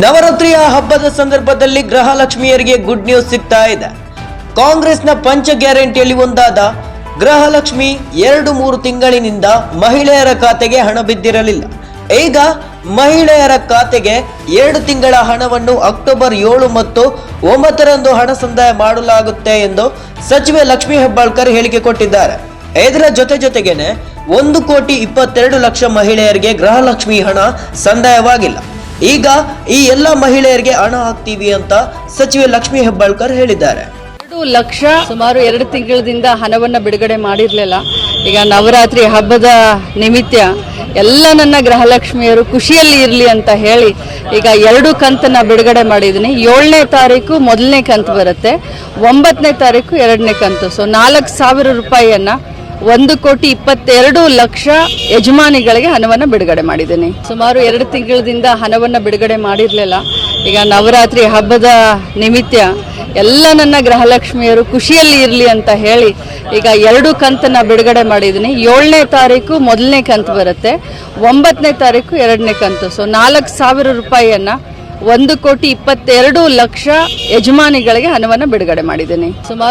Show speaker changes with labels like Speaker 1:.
Speaker 1: ನವರಾತ್ರಿಯ ಹಬ್ಬದ ಸಂದರ್ಭದಲ್ಲಿ ಗೃಹಲಕ್ಷ್ಮಿಯರಿಗೆ ಗುಡ್ ನ್ಯೂಸ್ ಸಿಗ್ತಾ ಇದೆ. ಕಾಂಗ್ರೆಸ್ನ ಪಂಚ ಗ್ಯಾರಂಟಿಯಲ್ಲಿ ಒಂದಾದ ಗೃಹಲಕ್ಷ್ಮಿ ಎರಡು ಮೂರು ತಿಂಗಳಿನಿಂದ ಮಹಿಳೆಯರ ಖಾತೆಗೆ ಹಣ ಬಿದ್ದಿರಲಿಲ್ಲ. ಈಗ ಮಹಿಳೆಯರ ಖಾತೆಗೆ ಎರಡು ತಿಂಗಳ ಹಣವನ್ನು ಅಕ್ಟೋಬರ್ ಏಳು ಮತ್ತು ಒಂಬತ್ತರಂದು ಹಣ ಸಂದಾಯ ಮಾಡಲಾಗುತ್ತೆ ಎಂದು ಸಚಿವೆ ಲಕ್ಷ್ಮೀ ಹೆಬ್ಬಾಳ್ಕರ್ ಹೇಳಿಕೆ ಕೊಟ್ಟಿದ್ದಾರೆ. ಇದರ ಜೊತೆ ಜೊತೆಗೇನೆ ಒಂದು ಕೋಟಿ ಇಪ್ಪತ್ತೆರಡು ಲಕ್ಷ ಮಹಿಳೆಯರಿಗೆ ಗೃಹಲಕ್ಷ್ಮಿ ಹಣ ಸಂದಾಯವಾಗಿಲ್ಲ. ಈಗ ಈ ಎಲ್ಲ ಮಹಿಳೆಯರಿಗೆ ಹಣ ಹಾಕ್ತೀವಿ ಅಂತ ಸಚಿವೆ ಲಕ್ಷ್ಮಿ ಹೆಬ್ಬಾಳ್ಕರ್ ಹೇಳಿದ್ದಾರೆ.
Speaker 2: ಎರಡು ಲಕ್ಷ ಸುಮಾರು ಎರಡು ತಿಂಗಳಿಂದ ಹಣವನ್ನು ಬಿಡುಗಡೆ ಮಾಡಿರಲಿಲ್ಲ. ಈಗ ನವರಾತ್ರಿ ಹಬ್ಬದ ನಿಮಿತ್ತ ಎಲ್ಲ ನನ್ನ ಗೃಹಲಕ್ಷ್ಮಿಯರು ಖುಷಿಯಲ್ಲಿ ಇರಲಿ ಅಂತ ಹೇಳಿ ಈಗ ಎರಡು ಕಂತನ್ನ ಬಿಡುಗಡೆ ಮಾಡಿದ್ದೀನಿ. ಏಳನೇ ತಾರೀಕು ಮೊದಲನೇ ಕಂತು ಬರುತ್ತೆ. ಒಂಬತ್ತನೇ ತಾರೀಕು ಎರಡನೇ ಕಂತು. ಸೊ ನಾಲ್ಕು ಸಾವಿರ ರೂಪಾಯಿಯನ್ನ ಒಂದು ಕೋಟಿ ಇಪ್ಪತ್ತೆರಡು ಲಕ್ಷ ಯಜಮಾನಿಗಳಿಗೆ ಹಣವನ್ನು ಬಿಡುಗಡೆ ಮಾಡಿದ್ದೀನಿ. ಸುಮಾರು ಎರಡು ತಿಂಗಳಿಂದ ಹಣವನ್ನು ಬಿಡುಗಡೆ ಮಾಡಿರಲಿಲ್ಲ. ಈಗ ನವರಾತ್ರಿ ಹಬ್ಬದ ನಿಮಿತ್ತ ಎಲ್ಲ ನನ್ನ ಗೃಹಲಕ್ಷ್ಮಿಯರು ಖುಷಿಯಲ್ಲಿ ಇರಲಿ ಅಂತ ಹೇಳಿ ಈಗ ಎರಡು ಕಂತನ್ನ ಬಿಡುಗಡೆ ಮಾಡಿದ್ದೀನಿ. ಏಳನೇ ತಾರೀಕು ಮೊದಲನೇ ಕಂತು ಬರುತ್ತೆ. ಒಂಬತ್ತನೇ ತಾರೀಕು ಎರಡನೇ ಕಂತು. ಸೊ ನಾಲ್ಕು ಸಾವಿರ ರೂಪಾಯಿಯನ್ನು ಒಂದು ಕೋಟಿ ಇಪ್ಪತ್ತೆರಡು ಲಕ್ಷ ಯಜಮಾನಿಗಳಿಗೆ ಹಣವನ್ನು ಬಿಡುಗಡೆ ಮಾಡಿದ್ದೀನಿ. ಸುಮಾರು